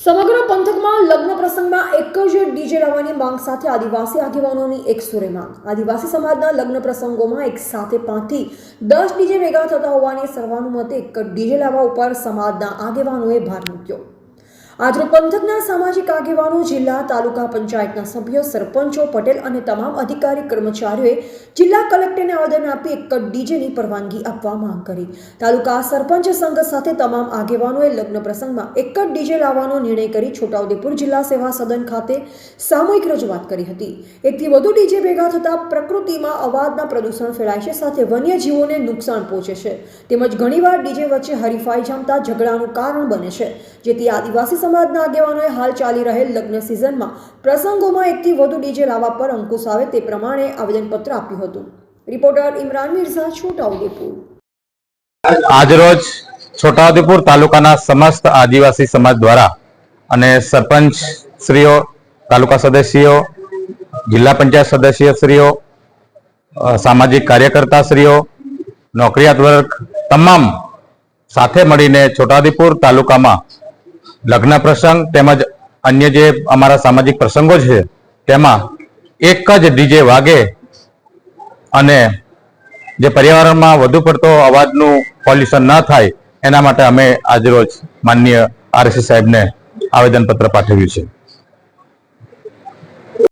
સમગ્ર પંથકમાં લગ્ન પ્રસંગમાં એક જ ડીજે લાવવાની માંગ સાથે આદિવાસી આગેવાનોની એક સુરે માંગ. આદિવાસી સમાજના લગ્ન પ્રસંગોમાં એક સાથે પાંચથી દસ ડીજે ભેગા થતા હોવાની સર્વાનુમતે એક ડીજે લાવવા ઉપર સમાજના આગેવાનોએ ભાર મૂક્યો. આજરોજ પંથકના સામાજિક આગેવાનો, જિલ્લા, તાલુકા પંચાયતના સભ્યો, સરપંચો, પટેલ અને તમામ અધિકારી કર્મચારીઓએ જિલ્લા કલેક્ટરને આવેદન આપી એક જ ડીજેની પરવાનગી આપવા માંગ કરી. તાલુકા સરપંચ સંઘ સાથે તમામ આગેવાનોએ લગ્ન પ્રસંગમાં એક જ ડીજે લાવવાનો નિર્ણય કરી છોટાઉદેપુર જિલ્લા સેવા સદન ખાતે સામૂહિક રજૂઆત કરી હતી. એકથી વધુ ડીજે ભેગા થતા પ્રકૃતિમાં અવાજના પ્રદૂષણ ફેલાય છે, સાથે વન્યજીવોને નુકસાન પહોંચે છે. તેમજ ઘણીવાર ડીજે વચ્ચે હરીફાઈ જામતા ઝઘડાનું કારણ બને છે, જેથી આદિવાસી સમાજના આગેવાનોએ હાલ ચાલી રહેલ લગ્ન સિઝનમાં પ્રસંગોમાં એકથી વધુ ડીજે લાવવા પર અંકુશ આવે તે પ્રમાણે આવેદનપત્ર આપ્યું હતું. રિપોર્ટર ઇમરાન મિર્ઝા, છોટાઉદેપુર. આજરોજ છોટાઉદેપુર તાલુકાના સમસ્ત આદિવાસી સમાજ દ્વારા અને સરપંચ શ્રીઓ, તાલુકા સદસ્યો જિલ્લા પંચાયત સદસ્ય શ્રીઓ સામાજિક કાર્યકર્તા શ્રીઓ, નોકરિયાત વર્ગ, તમામ સાથે મળીને છોટાઉદેપુર તાલુકામાં લગ્ન પ્રસંગ તેમજ અન્ય જે અમારા સામાજિક પ્રસંગો છે, તેમાં એક જ ડીજે વાગે અને જે પર્યાવરણમાં વધુ પડતો અવાજનું પોલ્યુશન ન થાય, એના માટે અમે આજરોજ માનનીય આરસી સાહેબને આવેદનપત્ર પાઠવ્યું છે.